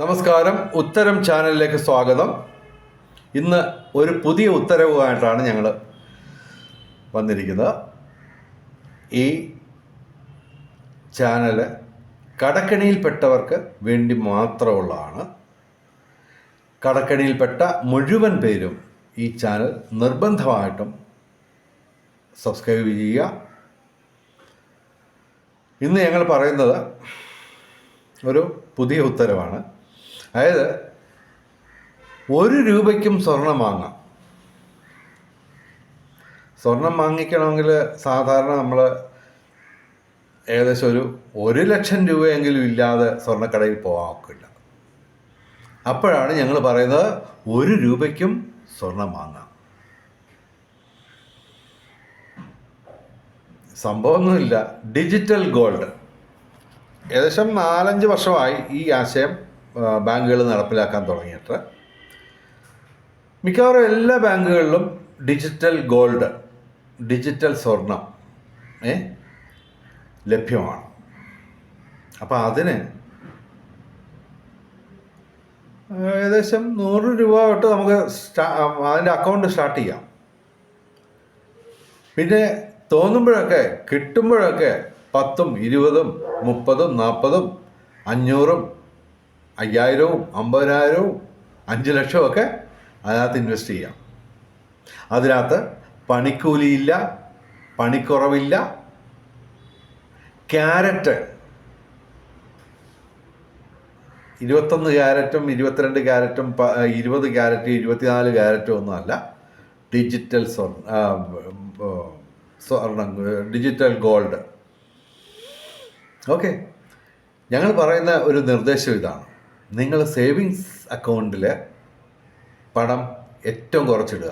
നമസ്കാരം. ഉത്തരം ചാനലിലേക്ക് സ്വാഗതം. ഇന്ന് ഒരു പുതിയ ഉത്തരവുമായിട്ടാണ് ഞങ്ങൾ വന്നിരിക്കുന്നത്. ഈ ചാനൽ കടക്കണിയിൽപ്പെട്ടവർക്ക് വേണ്ടി മാത്രമുള്ളതാണ്. കടക്കണിയിൽപ്പെട്ട മുഴുവൻ പേരും ഈ ചാനൽ നിർബന്ധമായിട്ടും സബ്സ്ക്രൈബ് ചെയ്യുക. ഇന്ന് ഞങ്ങൾ പറയുന്നത് ഒരു പുതിയ ഉത്തരവാണ്. അതായത് ഒരു രൂപയ്ക്കും സ്വർണം വാങ്ങാം. സ്വർണം വാങ്ങിക്കണമെങ്കിൽ സാധാരണ നമ്മൾ ഏകദേശം ഒരു ഒരു ലക്ഷം രൂപയെങ്കിലും ഇല്ലാതെ സ്വർണക്കടയിൽ പോകാൻ ഒക്കില്ല അപ്പോഴാണ് ഞങ്ങൾ പറയുന്നത് ഒരു രൂപയ്ക്കും സ്വർണം വാങ്ങാം. സംഭവമൊന്നുമില്ല. Digital gold. ഏകദേശം നാലഞ്ച് വർഷമായി ഈ ആശയം ബാങ്കുകൾ നടപ്പിലാക്കാൻ തുടങ്ങിയിട്ട്. മിക്കവാറും എല്ലാ ബാങ്കുകളിലും ഡിജിറ്റൽ ഗോൾഡ് ഡിജിറ്റൽ സ്വർണം ഏ ലഭ്യമാണ്. അപ്പോൾ അതിന് ഏകദേശം നൂറ് രൂപ തൊട്ട് നമുക്ക് അതിന്റെ അക്കൗണ്ട് സ്റ്റാർട്ട് ചെയ്യാം. പിന്നെ തോന്നുമ്പോഴൊക്കെ കിട്ടുമ്പോഴൊക്കെ പത്തും ഇരുപതും മുപ്പതും നാൽപ്പതും അഞ്ഞൂറും അയ്യായിരവും അമ്പതിനായിരവും അഞ്ച് ലക്ഷവും ഒക്കെ അതിനകത്ത് ഇൻവെസ്റ്റ് ചെയ്യാം. അതിനകത്ത് പണിക്കൂലിയില്ല പണിക്കുറവില്ല ക്യാരറ്റ്. ഇരുപത്തൊന്ന് ക്യാരറ്റും ഇരുപത്തിരണ്ട് ക്യാരറ്റും ഇരുപത് ക്യാരറ്റ് ഇരുപത്തിനാല് ക്യാരറ്റും ഒന്നുമല്ല ഡിജിറ്റൽ സ്വർണ സ്വർണം ഡിജിറ്റൽ ഗോൾഡ്. ഓക്കെ. ഞങ്ങൾ പറയുന്ന ഒരു നിർദ്ദേശം ഇതാണ്. നിങ്ങൾ സേവിങ്സ് അക്കൗണ്ടിൽ പണം ഏറ്റവും കുറച്ചിടുക.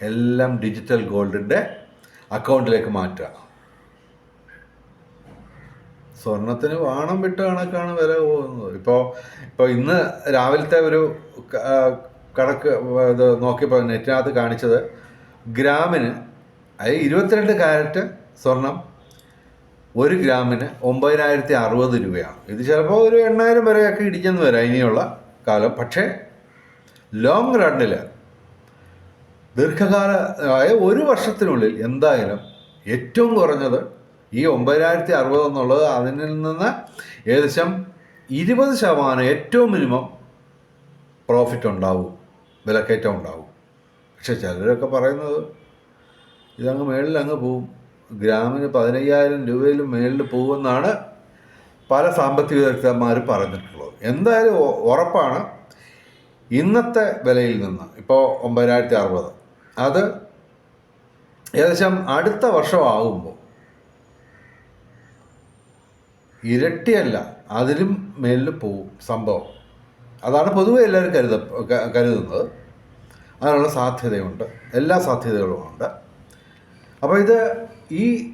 എല്ലാം ഡിജിറ്റൽ ഗോൾഡിന്റെ അക്കൗണ്ടിലേക്ക് മാറ്റുക. സ്വർണത്തിന് വാണം വിട്ട കണക്കാണ് വില പോകുന്നത്. ഇപ്പോൾ ഇപ്പോൾ ഇന്ന് രാവിലത്തെ ഒരു കണക്ക് ഇത് നോക്കിയപ്പോൾ നെറ്റിനകത്ത് കാണിച്ചത് ഗ്രാമിന് അതായത് ഇരുപത്തിരണ്ട് കാരറ്റ് സ്വർണം ഒരു ഗ്രാമിന് ഒമ്പതിനായിരത്തി അറുപത് രൂപയാണ്. ഇത് ചിലപ്പോൾ ഒരു എണ്ണായിരം വരെയൊക്കെ ഇടിച്ചെന്ന് വരാം ഇനിയുള്ള കാലം. പക്ഷേ ലോങ് റണ്ണിൽ ദീർഘകാല ആയ ഒരു വർഷത്തിനുള്ളിൽ എന്തായാലും ഏറ്റവും കുറഞ്ഞത് ഈ ഒമ്പതിനായിരത്തി അറുപത് എന്നുള്ളത് അതിൽ നിന്ന് ഏകദേശം ഇരുപത് ശതമാനം ഏറ്റവും മിനിമം പ്രോഫിറ്റ് ഉണ്ടാവും. വിലക്കയറ്റം ഉണ്ടാവും. പക്ഷെ ചിലരൊക്കെ പറയുന്നത് ഇതങ്ങ് മേളിൽ അങ്ങ് പോവും. ഗ്രാമിന് പതിനയ്യായിരം രൂപയിലും മേളിൽ പോകുമെന്നാണ് പല സാമ്പത്തിക വിദഗ്ധന്മാർ പറഞ്ഞിട്ടുള്ളത്. എന്തായാലും ഉറപ്പാണ് ഇന്നത്തെ വിലയിൽ നിന്ന് ഇപ്പോൾ ഒമ്പതിനായിരത്തി അറുപത് അത് ഏകദേശം അടുത്ത വർഷമാകുമ്പോൾ ഇരട്ടിയല്ല അതിലും മേലിൽ പോവും സംഭവം. അതാണ് പൊതുവെ എല്ലാവരും കരുത കരുതുന്നത്. അതിനുള്ള സാധ്യതയുണ്ട് എല്ലാ സാധ്യതകളുമുണ്ട്. അപ്പോൾ ഇത് ഈ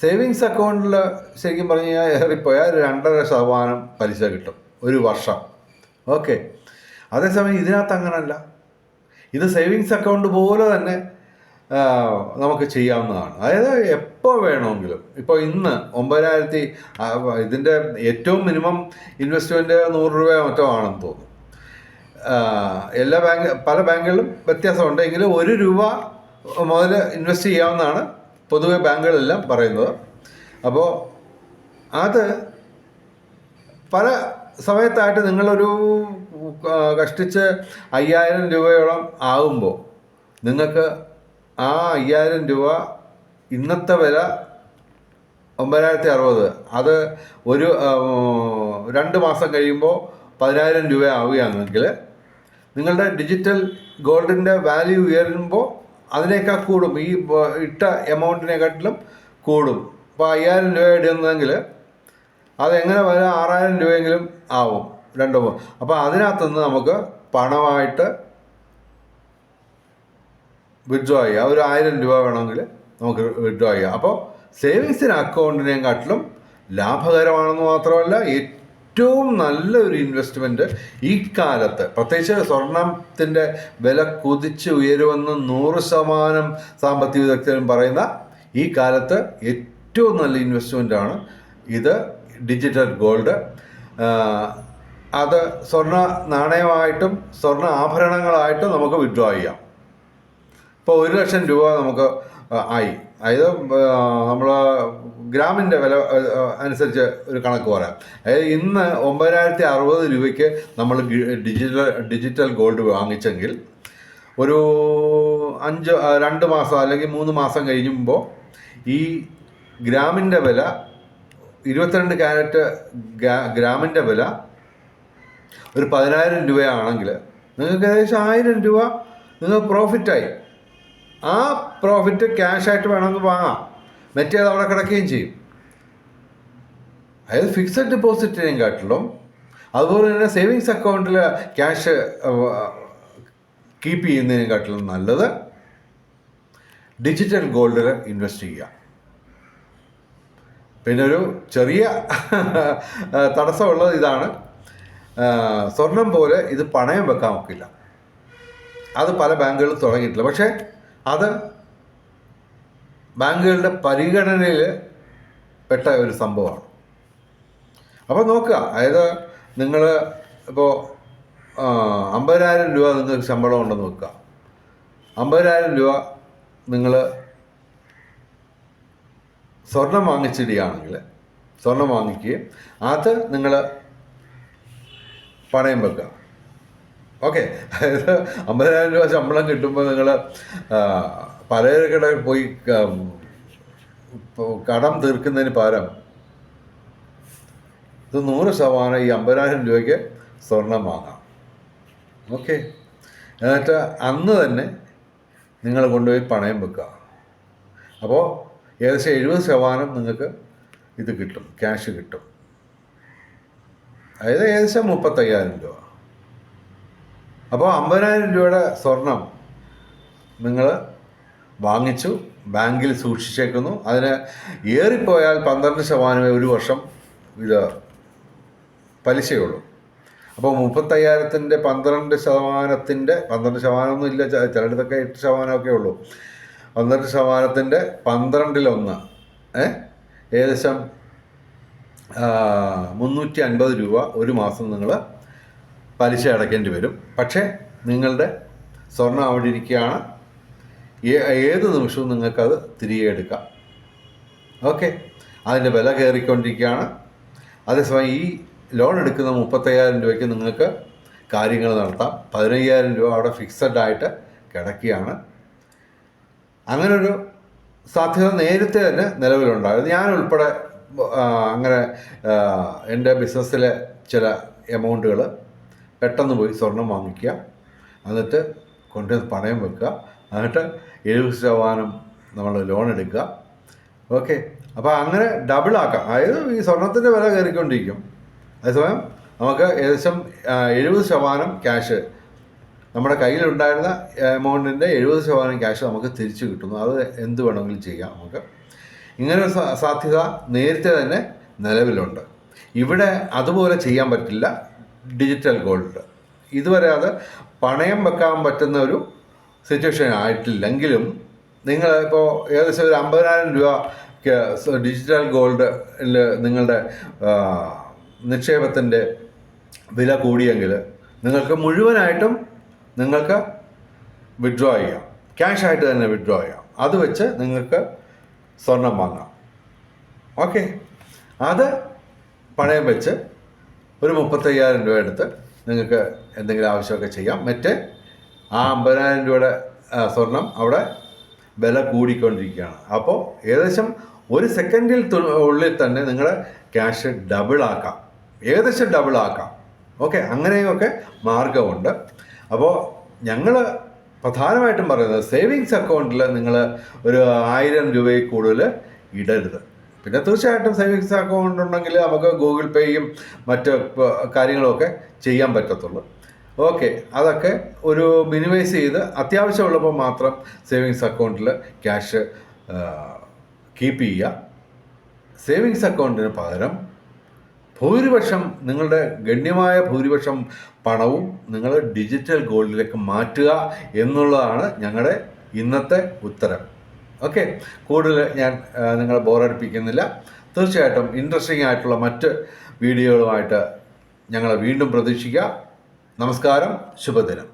സേവിങ്സ് അക്കൗണ്ടിൽ ശരിക്കും പറഞ്ഞു കഴിഞ്ഞാൽ ഏറിപ്പോയാൽ രണ്ടര ശതമാനം പലിശ കിട്ടും ഒരു വർഷം. ഓക്കെ. അതേസമയം ഇതിനകത്ത് അങ്ങനല്ല. ഇത് സേവിങ്സ് അക്കൗണ്ട് പോലെ തന്നെ നമുക്ക് ചെയ്യാവുന്നതാണ്. അതായത് എപ്പോൾ വേണമെങ്കിലും. ഇപ്പോൾ ഇന്ന് ഒമ്പതിനായിരത്തി ഇതിന്റെ ഏറ്റവും മിനിമം ഇൻവെസ്റ്റ്മെന്റ് നൂറ് രൂപ മറ്റോ ആണെന്ന് തോന്നുന്നു. എല്ലാ ബാങ്ക് പല ബാങ്കുകളിലും വ്യത്യാസമുണ്ട്. എങ്കിലും ഒരു രൂപ മുതൽ ഇൻവെസ്റ്റ് ചെയ്യാവുന്നതാണ് പൊതുവെ ബാങ്കുകളെല്ലാം പറയുന്നത്. അപ്പോൾ അത് പല സമയത്തായിട്ട് നിങ്ങളൊരു കഷ്ടിച്ച് അയ്യായിരം രൂപയോളം ആകുമ്പോൾ നിങ്ങൾക്ക് ആ അയ്യായിരം രൂപ ഇന്നത്തെ വില ഒമ്പതിനായിരത്തി അറുപത് അത് ഒരു രണ്ട് മാസം കഴിയുമ്പോൾ പതിനായിരം രൂപ ആവുകയാണെങ്കിൽ നിങ്ങളുടെ ഡിജിറ്റൽ ഗോൾഡിന്റെ വാല്യൂ ഉയരുമ്പോൾ അതിനേക്കാൾ കൂടും. ഈ ഇട്ട എമൗണ്ടിനെക്കാട്ടിലും കൂടും. ഇപ്പോൾ അയ്യായിരം രൂപ ഇടുന്നെങ്കിൽ അതെങ്ങനെ വരെ? ആറായിരം രൂപയെങ്കിലും ആവും. രണ്ടോ അപ്പോൾ അതിനകത്തുനിന്ന് നമുക്ക് പണമായിട്ട് വിഡ്രോ ചെയ്യാം. ഒരു ആയിരം രൂപ വേണമെങ്കിൽ നമുക്ക് വിഡ്രോ ചെയ്യാം. അപ്പോൾ സേവിങ്സിന് അക്കൗണ്ടിനെക്കാട്ടിലും ലാഭകരമാണെന്ന് മാത്രമല്ല ഏറ്റവും നല്ലൊരു ഇൻവെസ്റ്റ്മെന്റ് ഈ കാലത്ത്. പ്രത്യേകിച്ച് സ്വർണത്തിന്റെ വില കുതിച്ച് ഉയരുമെന്ന് നൂറ് ശതമാനം സാമ്പത്തിക വിദഗ്ധരും പറയുന്ന ഈ കാലത്ത് ഏറ്റവും നല്ല ഇൻവെസ്റ്റ്മെന്റാണ് ഇത് ഡിജിറ്റൽ ഗോൾഡ് അത് സ്വർണ നാണയമായിട്ടും സ്വർണ ആഭരണങ്ങളായിട്ടും നമുക്ക് വിഡ്രോ ചെയ്യാം. ഇപ്പോൾ ഒരു ലക്ഷം രൂപ നമുക്ക് ആയി. അതായത് നമ്മൾ ഗ്രാമിന്റെ വില അനുസരിച്ച് ഒരു കണക്ക് പറയാം. അതായത് ഇന്ന് ഒമ്പതിനായിരത്തി അറുപത് രൂപയ്ക്ക് നമ്മൾ ഡിജിറ്റൽ ഡിജിറ്റൽ ഗോൾഡ് വാങ്ങിച്ചെങ്കിൽ ഒരു അഞ്ച് രണ്ട് മാസം അല്ലെങ്കിൽ മൂന്ന് മാസം കഴിയുമ്പോൾ ഈ ഗ്രാമിന്റെ വില ഇരുപത്തിരണ്ട് ക്യാരറ്റ് ഗ്രാ- ഗ്രാമിന്റെ വില ഒരു പതിനായിരം രൂപയാണെങ്കിൽ നിങ്ങൾക്ക് ഏകദേശം ആയിരം രൂപ നിങ്ങൾ പ്രോഫിറ്റായി ആ പ്രോഫിറ്റ് ക്യാഷായിട്ട് വേണമെങ്കിൽ വാങ്ങാം. മറ്റേത് അവിടെ കിടക്കുകയും ചെയ്യും. അതായത് ഫിക്സഡ് ഡെപ്പോസിറ്റിനെയും കാട്ടിലും അതുപോലെ തന്നെ സേവിങ്സ് അക്കൗണ്ടിൽ ക്യാഷ് കീപ്പ് ചെയ്യുന്നതിനെയും കാട്ടിലും നല്ലത് ഡിജിറ്റൽ ഗോൾഡിൽ ഇൻവെസ്റ്റ് ചെയ്യുക. പിന്നെ ഒരു ചെറിയ തടസ്സമുള്ളത് ഇതാണ്. സ്വർണം പോലെ ഇത് പണയം വെക്കാൻ ഒക്കില്ല. അത് പല ബാങ്കുകളും തുടങ്ങിയിട്ടില്ല. പക്ഷേ അത് ബാങ്കുകളുടെ പരിഗണനയിൽ പെട്ട ഒരു സംഭവമാണ്. അപ്പോൾ നോക്കുക അതായത് നിങ്ങൾ ഇപ്പോൾ അമ്പതിനായിരം രൂപ നിങ്ങൾക്ക് ശമ്പളം ഉണ്ടെന്ന് നോക്കുക. അമ്പതിനായിരം രൂപ നിങ്ങൾ സ്വർണം വാങ്ങിച്ചിടുകയാണെങ്കിൽ സ്വർണം വാങ്ങിക്കുകയും അത് നിങ്ങൾ പണയം വെക്കുക. ഓക്കെ. അതായത് അമ്പതിനായിരം രൂപ ശമ്പളം കിട്ടുമ്പോൾ നിങ്ങൾ പലചരക്കടയിൽ പോയി കടം തീർക്കുന്നതിന് പകരം ഇത് നൂറ് ശതമാനം ഈ അമ്പതിനായിരം രൂപയ്ക്ക് സ്വർണം വാങ്ങാം. ഓക്കെ. എന്നിട്ട് അന്ന് തന്നെ നിങ്ങൾ കൊണ്ടുപോയി പണയം വെക്കുക. അപ്പോൾ ഏകദേശം എഴുപത് ശതമാനം നിങ്ങൾക്ക് ഇത് കിട്ടും ക്യാഷ് കിട്ടും. അതായത് ഏകദേശം മുപ്പത്തയ്യായിരം രൂപ. അപ്പോൾ അമ്പതിനായിരം രൂപയുടെ സ്വർണം നിങ്ങൾ വാങ്ങിച്ചു ബാങ്കിൽ സൂക്ഷിച്ചേക്കുന്നു. അതിന് ഏറിപ്പോയാൽ പന്ത്രണ്ട് ശതമാനമേ ഒരു വർഷം ഇത് പലിശയുള്ളൂ. അപ്പോൾ മുപ്പത്തയ്യായിരത്തിന്റെ പന്ത്രണ്ട് ശതമാനത്തിന്റെ പന്ത്രണ്ട് ശതമാനമൊന്നും ഇല്ല ചിലയിടത്തൊക്കെ എട്ട് ശതമാനമൊക്കെ ഉള്ളൂ. പന്ത്രണ്ട് ശതമാനത്തിന്റെ പന്ത്രണ്ടിലൊന്ന് ഏ? ഏകദേശം മുന്നൂറ്റി അൻപത് രൂപ ഒരു മാസം നിങ്ങൾ പലിശ അടയ്ക്കേണ്ടി വരും. പക്ഷേ നിങ്ങളുടെ സ്വർണം അവിടെ ഇരിക്കുകയാണ്. ഏത് നിമിഷവും നിങ്ങൾക്കത് തിരികെ എടുക്കാം. ഓക്കെ. അതിന്റെ വില കയറിക്കൊണ്ടിരിക്കുകയാണ്. അതേസമയം ഈ ലോൺ എടുക്കുന്ന മുപ്പത്തയ്യായിരം രൂപയ്ക്ക് നിങ്ങൾക്ക് കാര്യങ്ങൾ നടത്താം. പതിനയ്യായിരം രൂപ അവിടെ ഫിക്സഡ് ആയിട്ട് കിടക്കുകയാണ്. അങ്ങനൊരു സാധ്യത നേരത്തെ തന്നെ നിലവിലുണ്ടായിരുന്നു. ഞാൻ ഉൾപ്പെടെ അങ്ങനെ എന്റെ ബിസിനസ്സിലെ ചില എമൗണ്ടുകൾ പെട്ടെന്ന് പോയി സ്വർണം വാങ്ങിക്കുക. എന്നിട്ട് കൊണ്ടുവന്ന് പണയം വെക്കുക. എന്നിട്ട് എഴുപത് ശതമാനം നമ്മൾ ലോൺ എടുക്കുക. ഓക്കെ അപ്പോൾ അങ്ങനെ ഡബിൾ ആക്കാം. അതായത് ഈ സ്വർണത്തിന്റെ വില കയറിക്കൊണ്ടിരിക്കും. അതേസമയം നമുക്ക് ഏകദേശം എഴുപത് ശതമാനം ക്യാഷ് നമ്മുടെ കയ്യിലുണ്ടായിരുന്ന എമൗണ്ടിന്റെ എഴുപത് ശതമാനം ക്യാഷ് നമുക്ക് തിരിച്ചു കിട്ടുന്നു. അത് എന്ത് വേണമെങ്കിലും ചെയ്യാം നമുക്ക്. ഇങ്ങനെ സാധ്യത നേരത്തെ തന്നെ നിലവിലുണ്ട്. ഇവിടെ അതുപോലെ ചെയ്യാൻ പറ്റില്ല. ഡിജിറ്റൽ ഗോൾഡ് ഇതുവരെ അത് പണയം വെക്കാൻ പറ്റുന്ന ഒരു സിറ്റുവേഷൻ ആയിട്ടില്ലെങ്കിലും നിങ്ങൾ ഇപ്പോൾ ഏകദേശം ഒരു അമ്പതിനായിരം രൂപ ഡിജിറ്റൽ ഗോൾഡ് നിങ്ങളുടെ നിക്ഷേപത്തിന്റെ വില കൂടിയെങ്കിൽ നിങ്ങൾക്ക് മുഴുവനായിട്ടും നിങ്ങൾക്ക് വിഡ്രോ ചെയ്യാം. ക്യാഷ് ആയിട്ട് തന്നെ വിഡ്രോ ചെയ്യാം. അത് വെച്ച് നിങ്ങൾക്ക് സ്വർണം വാങ്ങാം. ഓക്കെ അത് പണയം വെച്ച് ഒരു മുപ്പത്തയ്യായിരം രൂപ എടുത്ത് നിങ്ങൾക്ക് എന്തെങ്കിലും ആവശ്യമൊക്കെ ചെയ്യാം. മറ്റേ ആ അമ്പതിനായിരം രൂപയുടെ സ്വർണം അവിടെ വില കൂടിക്കൊണ്ടിരിക്കുകയാണ്. അപ്പോൾ ഏകദേശം ഒരു സെക്കൻഡിൽ ഉള്ളിൽ തന്നെ നിങ്ങളുടെ ക്യാഷ് ഡബിൾ ആക്കാം. ഏകദേശം ഡബിൾ ആക്കാം. ഓക്കെ അങ്ങനെയൊക്കെ മാർഗമുണ്ട് അപ്പോൾ ഞങ്ങൾ പ്രധാനമായിട്ടും പറയുന്നത് സേവിങ്സ് അക്കൗണ്ടിൽ നിങ്ങൾ ഒരു ആയിരം രൂപയിൽ കൂടുതൽ ഇടരുത്. പിന്നെ തീർച്ചയായിട്ടും സേവിങ്സ് അക്കൗണ്ട് ഉണ്ടെങ്കിൽ നമുക്ക് ഗൂഗിൾ പേയും മറ്റ് കാര്യങ്ങളൊക്കെ ചെയ്യാൻ പറ്റത്തുള്ളൂ. ഓക്കെ അതൊക്കെ ഒരു മിനിമൈസ് ചെയ്ത് അത്യാവശ്യമുള്ളപ്പോൾ മാത്രം സേവിങ്സ് അക്കൗണ്ടിൽ ക്യാഷ് കീപ്പ് ചെയ്യുക. സേവിങ്സ് അക്കൗണ്ടിന് പകരം ഭൂരിപക്ഷം നിങ്ങളുടെ ഗണ്യമായ ഭൂരിപക്ഷം പണവും നിങ്ങൾ ഡിജിറ്റൽ ഗോൾഡിലേക്ക് മാറ്റുക എന്നുള്ളതാണ് ഞങ്ങളുടെ ഇന്നത്തെ ഉത്തരം. ഓക്കെ കൂടുതൽ ഞാൻ നിങ്ങളെ ബോറടിപ്പിക്കുന്നില്ല തീർച്ചയായിട്ടും ഇൻട്രസ്റ്റിംഗ് ആയിട്ടുള്ള മറ്റ് വീഡിയോകളുമായിട്ട് ഞങ്ങളെ വീണ്ടും പ്രതീക്ഷിക്കുക നമസ്കാരം. ശുഭദിനം.